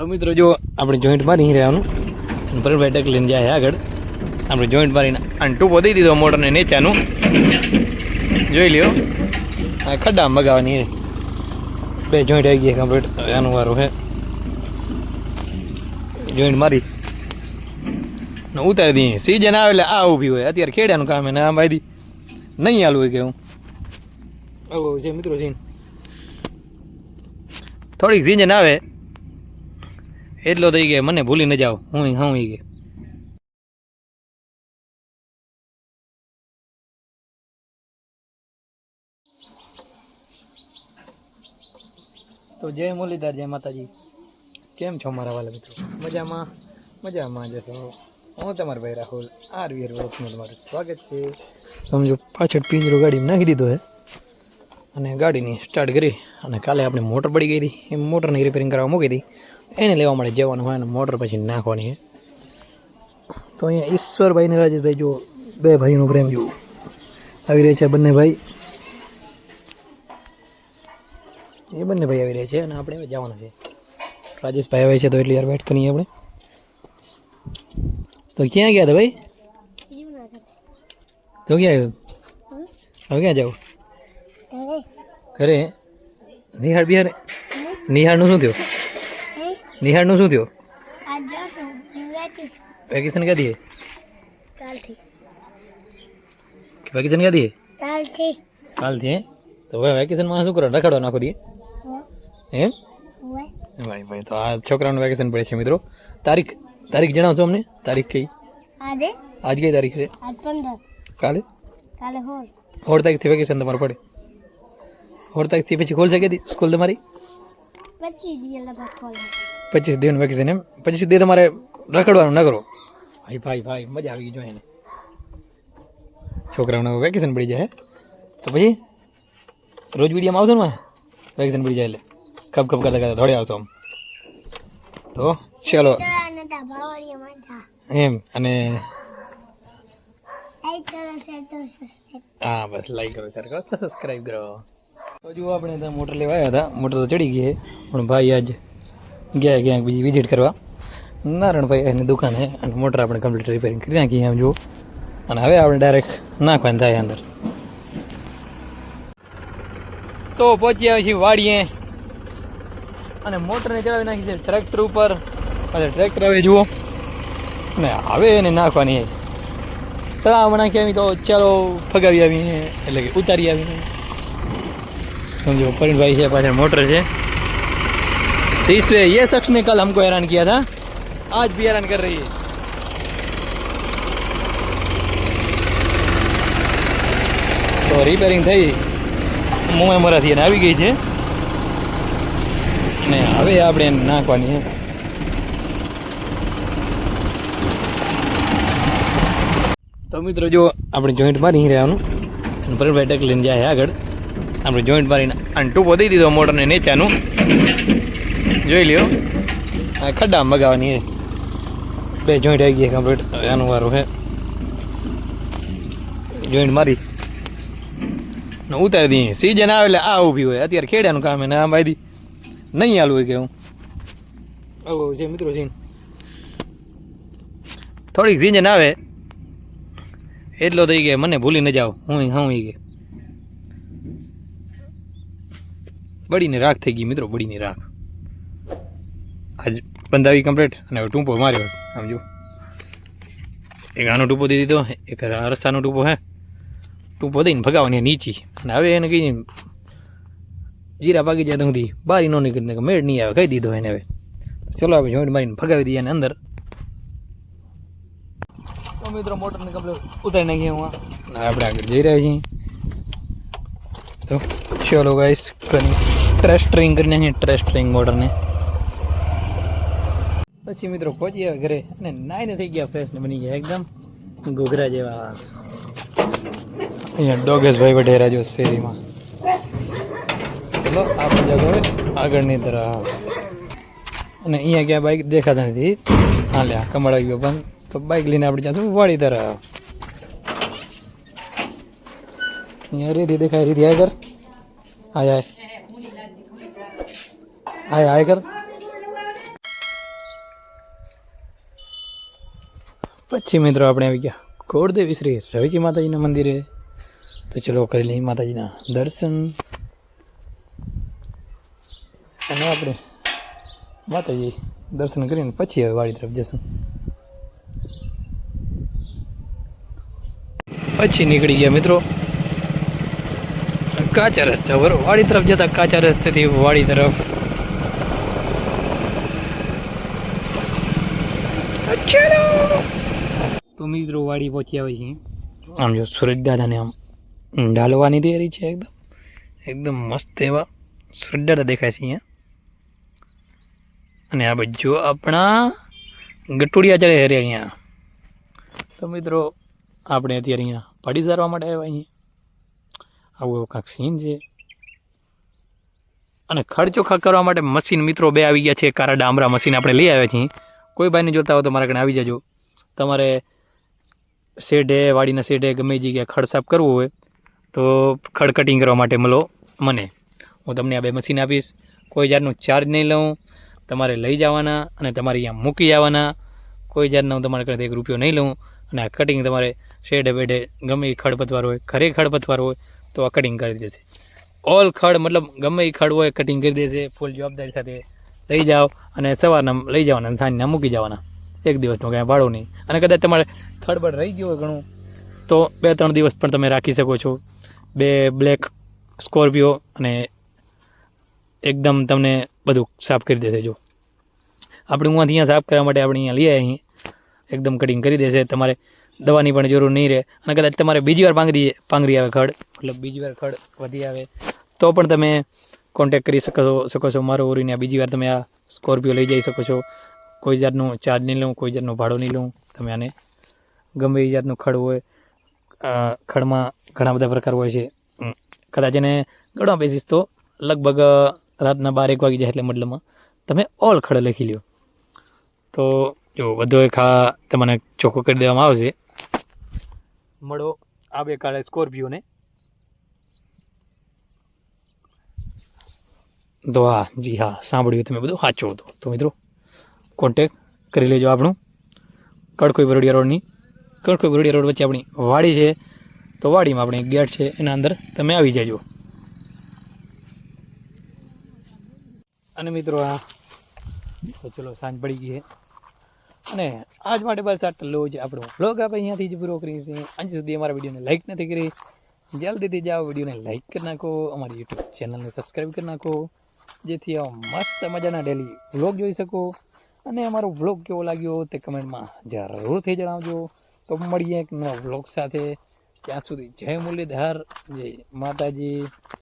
તો મિત્રો જો આપણે જોઈન્ટ મારી રહેવાનું, અને પ્રવીણભાઈ ટેક લઈને જાય આગળ. આપણે જોઈન્ટ મારીને અને ટૂંકો દઈ દીધો મોટરને નેચાનું. જોઈ લ્યો. આ ખડ્ડા મગાવવાની બે જોઈન્ટ આવી ગયા કમ્પ્લીટ એનું વારું છે. જોઈન્ટ મારી. ઉતારી દઈએ. સિઝન આવે એટલે આ ઊભી હોય. અત્યારે ખેડાનું કામ એને આમ ભાઈ નહીં હાલવું હોય કે હું આવું છે મિત્રો સીન થોડીક સિઝન આવે. એટલો થઈ ગયો મને ભૂલી ન જાઓ. હું હું કે. તો જય મુરલીધર, જય માતાજી. કેમ છો મારા વાલા મિત્રો? મજામાં? મજામાં જશો હું તમારો ભાઈ રાહુલ આર વીર વર્કમાં તમારું સ્વાગત છે. સમજો પાછળ પિંજરો ગાડી નાખી દીધો છે અને ગાડીની સ્ટાર્ટ કરી અને કાલે આપણે મોટર પડી ગઈ હતી. એ મોટરની રિપેરિંગ કરવા મૂકી હતી. એને લેવા માટે જવાનું હોય અને મોટર પછી નાખવાની છે. તો અહીંયા ઈશ્વરભાઈ ને રાજેશભાઈ જો બે ભાઈનો પ્રેમ જો આવી રહ્યા છે બંને ભાઈ. એ બંને ભાઈ આવી રહ્યા છે અને આપણે જવાના છે. રાજેશભાઈ આવે છે તો એટલી યાર વેટ કરીએ આપણે. તો ક્યાં ગયા હતા ભાઈ? તો ક્યાં આવ્યું? હવે ક્યાં જાવ? ઘરે નિહાળ બિહાર. નિહાળનું શું થયું? નિહાળનું શું થયું? વેકેશન ક્યાં દઈએ વેકેશન ક્યાં દઈએ કાલથી તો હવે વેકેશનમાં શું કરો રખડવા નાખો દીએ એમ ભાઈ ભાઈ તો આ છોકરાનું વેકેશન પડે છે મિત્રો. તારીખ તારીખ જણાવશો અમને? તારીખ કઈ? આજ? કઈ તારીખ છે? કાલે? સોળ તારીખથી વેકેશન તમારું પડે. સોળ તારીખથી પછી ખોલશે કે સ્કૂલ તમારી. પચીસ દિવસનું વેકેશન એમ પચીસ દિવસ તમારે રખડવાનું ન કરો ભાઈ ભાઈ ભાઈ મજા આવી ગઈ જો એને. છોકરાઓને વેકેશન પડી જાય તો પછી રોજ વિડીયોમાં આવશો ને વેકેશન પડી જાય એટલે. ખપ ખપ કરતા કરતા દોડે આવશો આમ. તો ચલો. એમ અને હા બસ લાઈક કરો સર કરો સબસ્ક્રાઈબ કરો. જુઓ આપણે ત્યાં મોટર લેવા આવ્યા હતા. મોટર તો ચડી ગઈ પણ ભાઈ આજ ગયા ક્યાંક બીજી વિઝિટ કરવા. નારણભાઈ એની દુકાન છે અને મોટર આપણે કમ્પ્લીટ રિપેરિંગ કરી નાખીએ આમ જુઓ. અને હવે આપણે ડાયરેક્ટ નાખવાની થાય અંદર. તો પહોંચી આવ્યા છીએ વાડીએ. અને મોટરને ચડાવી નાખી છે ટ્રેક્ટર ઉપર. અને ટ્રેક્ટર હવે જુઓ. અને હવે એને નાખવાની છે. તળાવમાં નાખી આવી તો ચાલો ફગાવી આવીને, એટલે કે ઉતારી આવીને. समझो परिण भाई से पास मोटर है तो इसमें ये शख्स ने कल हमको हैरान किया था आज भी हैरान कर रही है તો રિપેરિંગ થઈ મુંબઈ મરાથી એને આવી ગઈ છે ને હવે આપણે એને નાખવાની છે તો મિત્રો જો આપણે જોઈન્ટ મારી રહેવાનું અને પરિણભાઈ ટેક લઈને જાય આગળ આપણે જોઈન્ટ મારીને ટૂંકો દઈ દીધો મોટરને નેચાનું. જોઈ લ્યો. આ ખડ્ડા મગાવવાની એ બે જોઈન્ટ આવી ગયા કમ્પ્લીટ આનું વારું છે. જોઈન્ટ મારી. ઉતારી દઈએ. સિઝન આવે એટલે આ ઊભી હોય. અત્યારે ખેડાનું કામ એને આમ ભાઈ નહીં હાલવું હોય કે હું. આવું છે મિત્રો સીન થોડીક સિઝન આવે. એટલો થઈ ગયો. મને ભૂલી ન જાઓ. હું હું કે બળીને રાખ થઈ ગઈ મિત્રો બળીની રાખ. આજ બંધાવી કમ્પ્લીટ અને હવે ટૂંપો માર્યો. આમ જો એક આનો ટૂંપો દઈ દીધો એક રસ્તાનો ટૂંપો હે. ટૂંપો દઈને ભગાવાની નીચી. અને હવે એને કહી જીરા પાકી જાય તો સુધી બારી નો નીકળીને મેળ નહીં આવે કહી દીધો એને હવે. ચલો આપણે જોઈન્ટ મારીને ભગાવી દઈએ એને અંદર. તો મિત્રો મોટરને કપડે ઉતારી નાખીએ હું આપણે આગળ જઈ રહ્યા છીએ. તો ચલો ગાઈસ કરી ટ્રેસ્ટરિંગ કરીને અહીં ટ્રેસ્ટરિંગ મોટરને પછી મિત્રો પહોંચી ગયા ઘરે અને નાઈને થઈ ગયા ફ્રેશ ને બની ગયા એકદમ ઘોઘરા જેવા. અહીંયા ડોગેશભાઈ વઢેરા જો શેરીમાં. ચલો આપણે જગો આગળની તરફ. અને અહીંયા ગયા બાઇક દેખાતા નથી. હા લે કમળ આવી ગયો બંધ તો બાઇક લઈને આપણે જશું વાડી તરફ. અહીંયા રીધી દેખાય રીધી આગળ. આય આય. आए आए कर। पक्षी मित्रों अपने आ गया खोड़देवी श्री रवि जी माता जी मंदिर है तो चलो कर ली माता जी दर्शन अपने माता जी दर्शन कर पक्षी हमें वाली तरफ़ जसू पक्षी निकली गया मित्रों काचा रस्ता बरो वाड़ी तरफ़ जता काचा रस्ते थी वाड़ी तरफ़ તો મિત્રો વાડી પહોંચી આવે છે. આમ જો સુરજ દાદાને આમ ડાલવાની તૈયારી છે એકદમ. એકદમ મસ્ત એવા સુરજ દાદા દેખાય છે અહીંયા. અને આ બાજુ આપણા ગટુડિયા ચડે હેરે અહીંયા. તો મિત્રો આપણે અત્યારે અહીંયા પાડી સારવા માટે આવ્યા અહીંયા આવું એવું કાંક સીન છે. અને ખર્ચો ખા કરવા માટે મશીન મિત્રો બે આવી ગયા છે. કારા ડામરા મશીન આપણે લઈ આવ્યા છીએ. કોઈ ભાઈને જોતા હોય તો મારા કણે આવી જજો. તમારે શેઢે, વાડીના શેઢે ગમે જગ્યાએ ખડ સાફ કરવું હોય તો ખડ કટિંગ કરવા માટે મળો મને. હું તમને આ બે મશીન આપીશ. કોઈ જાતનું ચાર્જ નહીં લઉં. તમારે લઈ જવાના અને તમારે અહીંયા મૂકી જવાના. કોઈ જાતનો હું તમારા ઘરે એક રૂપિયો નહીં લઉં અને આ કટિંગ તમારે શેઢે, બેઢે ગમે એ ખડપતવાર હોય ઘરે ખડપતવાર હોય તો આ કટિંગ કરી દેશે ઓલ ખડ મતલબ ગમે એ ખડ હોય કટિંગ કરી દેશે ફૂલ જવાબદારી સાથે લઈ જાઓ અને સવારના લઈ જવાના સાંજના મૂકી જવાના. એક દિવસનું કાંઈ ભાડું નહીં. અને કદાચ તમારે ખડબડ રહી ગયું હોય ઘણું, તો બે ત્રણ દિવસ પણ તમે રાખી શકો છો. બે બ્લેક સ્કોર્પિયો અને એકદમ તમને બધું સાફ કરી દેશે જો. આપણે હું અહીંયા સાફ કરવા માટે આપણે અહીંયા લઈએ અહીં એકદમ કટિંગ કરી દેશે. તમારે દવાની પણ જરૂર નહીં રહે. અને કદાચ તમારે બીજી વાર પાંગરી પાંગરી આવે ખડ. મતલબ બીજી વાર ખડ વધી આવે, તો પણ તમે કોન્ટેક કરી શકો શકો છો મારો ઓરીને. બીજી વાર તમે આ સ્કોર્પિયો લઈ જઈ શકો છો. કોઈ જાતનું ચાર્જ નહીં લઉં, કોઈ જાતનું ભાડું નહીં લઉં. તમે આને ગમે એ જાતનું ખડ હોય ખડમાં ઘણા બધા પ્રકાર હોય છે. કદાચ એને ગણવા બેસીશ તો લગભગ રાતના બાર એક વાગી જાય એટલે મતલબમાં. તમે ઓલ ખડ લખી લ્યો. તો જો બધો એક આ તમને ચોખ્ખો કરી દેવામાં આવશે. મળો આ બે કાળે સ્કોર્પિયોને તો હા જી હા, સાંભળ્યું તમે બધું સાચું હતું. તો મિત્રો કોન્ટેક કરી લેજો આપણું. કડકોઈ બરોડિયા રોડની, કડકોઈ બરોડિયા રોડ વચ્ચે આપણી વાડી છે. તો વાડીમાં આપણે ગેટ છે, એના અંદર તમે આવી જજો. અને મિત્રો આ, તો ચલો સાંજ પડી ગઈ છે. અને આજ માટે બસ આટલો જ. આપણો બ્લોગ આપણે અહીંયાથી જ પૂરો કરીએ છીએ. આજ સુધી અમારા વિડીયોને લાઈક નથી કરી. જલ્દીથી જાઓ વિડીયોને લાઈક કરી નાખો. અમારી યુટ્યુબ ચેનલને સબસ્ક્રાઈબ કરી નાખો. જેથી આ મસ્ત મજાના ડેલી વ્લોગ જોઈ શકો. અને અમારો વ્લોગ કેવો લાગ્યો તે કમેન્ટમાં જરૂરથી જણાવજો. તો મળીએ એક નવા વ્લોગ સાથે. ત્યાં સુધી જય મુરલીધર, જય માતાજી.